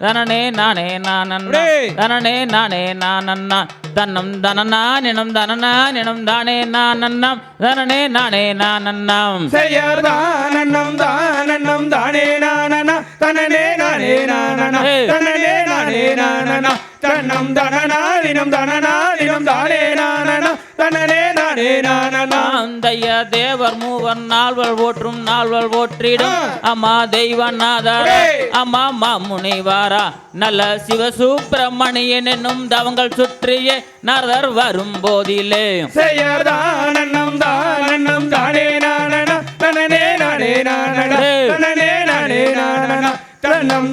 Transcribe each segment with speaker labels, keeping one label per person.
Speaker 1: தனனே நானே
Speaker 2: டேய்.
Speaker 1: தனனே நானே நானண்ணா தன்னம் தனனா நினம் தனனா நினம் தானே நானண்ணம் தனனே நானே நானண்ணம்
Speaker 2: செய்யார் தானன்னம் தானன்னம் தானே நானனா தனனே நானே நானனா. தனனே நானே நானனா தன்னம் தனனாதினம் தனனாதினம் தானே நானனா தனனே நானே நானனா
Speaker 1: தைய தேவர் மூவர் நால்வர் போற்றும் நால்வர் போற்றிடும் அம்மா தெய்வநாதர். அம்மா மாமுனிவாரா. நல்ல சிவசுப்பிரமணியன் என்னும் தவங்கள் சுற்றியே நரதர் வரும் போதிலே
Speaker 2: செய்யார் தானன்னம் தானன்னம் தானே தனனே நானே
Speaker 1: ஏய்.
Speaker 2: தனனே நானே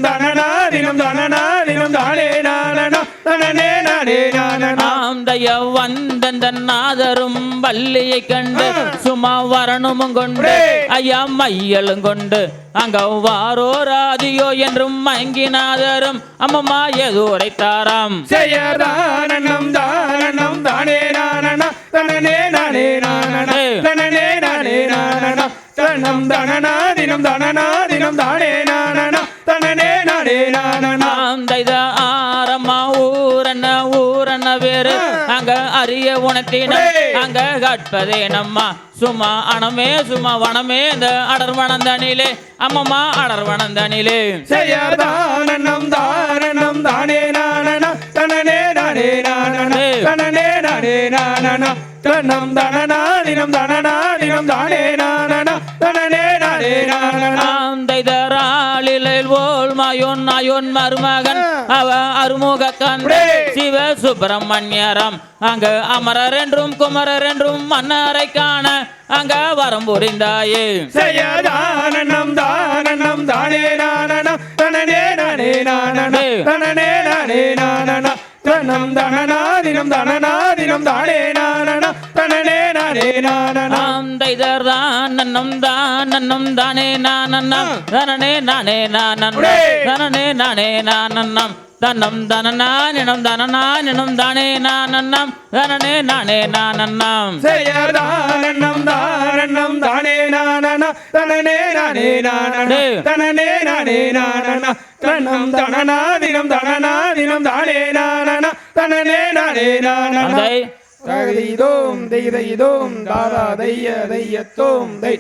Speaker 2: தனனாதினம் தானே நானனா தனனே நானே நானனா
Speaker 1: நாம் தய வந்தந்தன் நாதரும் வள்ளியை கண்டு சும்மா வரணுமும் கொண்டு. ஐயா மையலும் கொண்டு அங்க வாரோராதியோ என்றும் மயங்கிநாதரும் அம்மம்மா எது உரைத்தாராம்
Speaker 2: செய்யதானம் தானம் தானே நானனா தனனே நானே
Speaker 1: ஏய்.
Speaker 2: தனனே நானே நானனா தனம் தனனாதினம் தனனாதினம் தானே நானனா தனனே நானே நானனா
Speaker 1: தைத அங்க அரிய உணத்தினம். அங்க கற்பதே நம்மா. சும்மா அணமே சும்மா வனமே. இந்த அடர் வனந்தனிலே. அம்மம்மா அடர் வனந்தனிலே.
Speaker 2: தானம் தானே நானனா. தனனே நானே
Speaker 1: ஏய்.
Speaker 2: தனனே நானே நானனா. தனம் தனனாதினம் தனனாதினம் தானே நானனா. தனனே நானே
Speaker 1: தைதராளில் ஓல் மாயோன் நாயோன் மருமகன் அவ அருமுக
Speaker 2: ஏய்.
Speaker 1: சிவ சுப்பிரமணியரம் அங்க அமரர் என்றும் குமரர் என்றும் மன்னரை காண அங்க வரம் புரிந்தாயே
Speaker 2: செய்யதானம் தானம் தானே நானனா தனனே நானே
Speaker 1: ஏய்.
Speaker 2: தனனே நானே நானனா தனம் தனனாதினம் தனனாதினம் தானே நானனா தனனே நானே நானனா
Speaker 1: நாம் தைதர்தான் நன்னம் தான் நன்னம் தானே நானன்னம் தனனே நானே நானன்னம்
Speaker 2: ஏய்.
Speaker 1: தனனே நானே நானன்னம் தன்னம் தனனானினம் தனனானினம் தானே நானன்னம் தனனே நானே நானன்னம்
Speaker 2: செய்யதானம் தானம் தானே நானனா தனனே நானே நானனா. தனனே நானே நானனா தனம் தனனாதினம் தனனாதினம் தானே நானனா தனனே நானே நானனா
Speaker 1: அதை
Speaker 2: தகுதிதோம் தெய்தோம் தாரா தைய தையத்தோம் தை